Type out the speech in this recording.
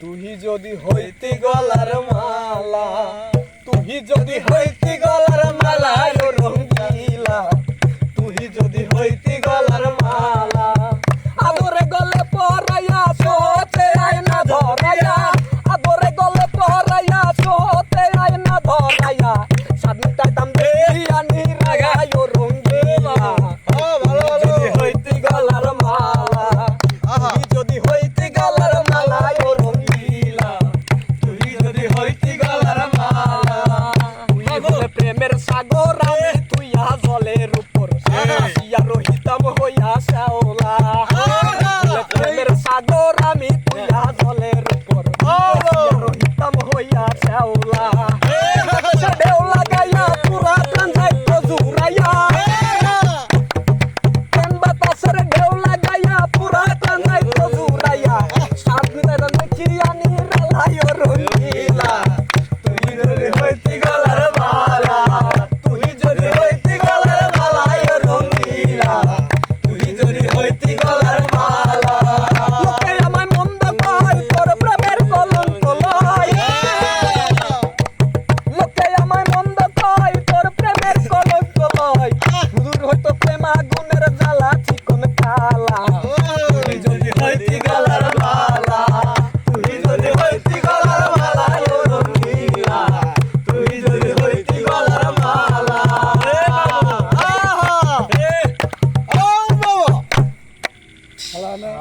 তুহি যদি হইতে গলার মালা তুহি যদি হইতে গলার মালা রঙ্গিলা প্রেমের সাগর আমি তুইয়া জলের উপর। রহিতাম হইয়া শ্যাওলা। প্রেমের সাগর sana.